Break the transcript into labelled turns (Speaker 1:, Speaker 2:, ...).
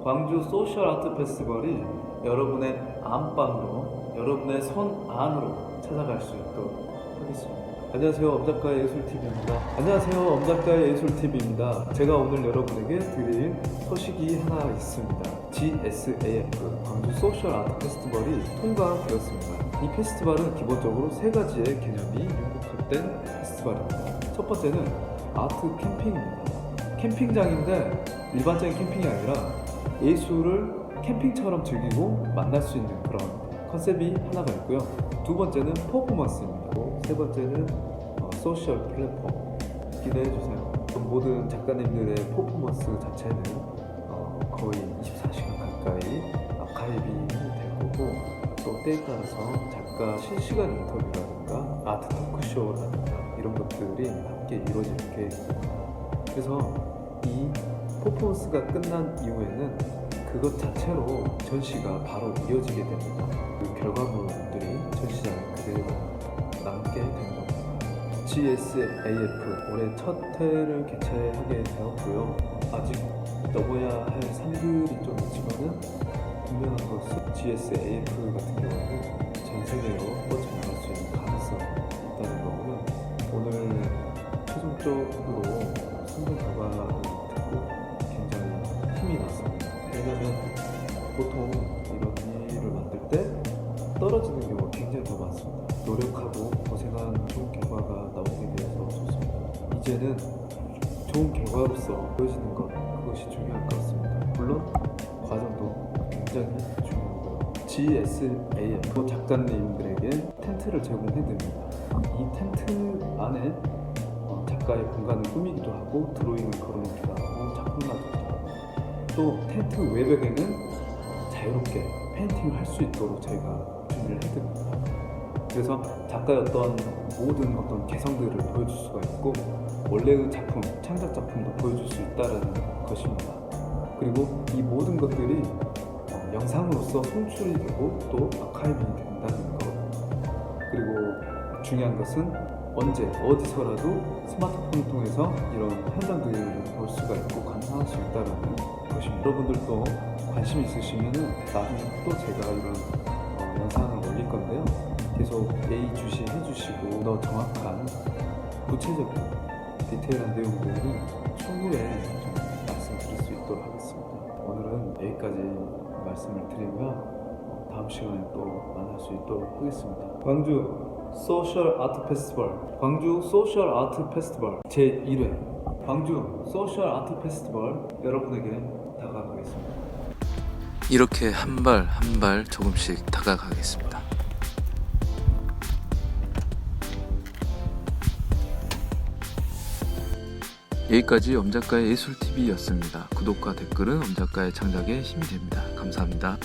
Speaker 1: 광주 소셜 아트 페스티벌이 여러분의 안방으로 여러분의 손 안으로 찾아갈 수 있도록 하겠습니다. 안녕하세요. 엄작가의 예술TV입니다. 안녕하세요. 엄작가의 예술TV입니다. 제가 오늘 여러분에게 드릴 소식이 하나 있습니다. GSAF 광주 소셜 아트 페스티벌이 통과되었습니다. 이 페스티벌은 기본적으로 세 가지의 개념이 융합된 페스티벌입니다. 첫 번째는 아트 캠핑입니다. 캠핑장인데 일반적인 캠핑이 아니라 예술을 캠핑처럼 즐기고 만날 수 있는 그런 컨셉이 하나가 있고요. 두 번째는 퍼포먼스입니다. 세 번째는 어, 소셜 플랫폼 기대해 주세요. 모든 작가님들의 퍼포먼스 자체는 어, 거의 24시간 가까이 아카이빙이 될 거고 또 때에 따라서 작가 실시간 인터뷰라든가 아트 토크쇼라든가 이런 것들이 함께 이루어질 계획입니다. 그래서 이 퍼포먼스가 끝난 이후에는 그것 자체로 전시가 바로 이어지게 됩니다. 그 결과물들이 전시장에 그대로 남게 된 겁니다. GSAF 올해 첫 회를 개최하게 되었고요. 아직 넘어야 할 산들이 좀 있지만은 분명한 것은 GSAF 같은 경우는 전 세계로 뻗쳐나갈 수 있는 가능성이 있다는 거고요. 오늘 최종적으로 선거 결과 보통 이런 일을 만들 때 떨어지는 경우가 굉장히 더 많습니다. 노력하고 고생한 좋은 결과가 나오게 돼서 좋습니다. 이제는 좋은 결과로서 보여지는 것 그것이 중요할 것 같습니다. 물론 과정도 굉장히 중요하고요. GSAF 작가님들에게 텐트를 제공해드립니다. 이 텐트 안에 어, 작가의 공간을 꾸미기도 하고 드로잉을 걸어놓기도 하고 작품을 하기도 하고 또 텐트 외벽에는 자유롭게 페인팅을 할 수 있도록 저희가 준비를 해드립니다. 그래서 작가의 어떤 모든 어떤 개성들을 보여줄 수가 있고 원래의 작품, 창작 작품도 보여줄 수 있다는 것입니다. 그리고 이 모든 것들이 어, 영상으로서 송출이 되고 또 아카이빙이 된다는 것. 그리고 중요한 것은 언제 어디서라도 스마트폰을 통해서 이런 현장들을 볼 수가 있고 감상할 수 있다는 것입니다. 여러분들도 관심 있으시면은 나중에 또 제가 이런 어, 영상을 올릴 건데요. 계속 예의주시 해주시고 더 정확한 구체적인 디테일한 내용들은 추후에 좀 말씀드릴 수 있도록 하겠습니다. 오늘은 여기까지 말씀을 드리며 어, 다음 시간에 또 만날 수 있도록 하겠습니다. 광주 소셜 아트 페스티벌 광주 소셜 아트 페스티벌 제1회 광주 소셜 아트 페스티벌 여러분에게 다가가겠습니다.
Speaker 2: 이렇게 한 발 한 발 조금씩 다가가겠습니다. 여기까지 엄작가의 예술TV였습니다. 구독과 댓글은 엄작가의 창작에 힘이 됩니다. 감사합니다.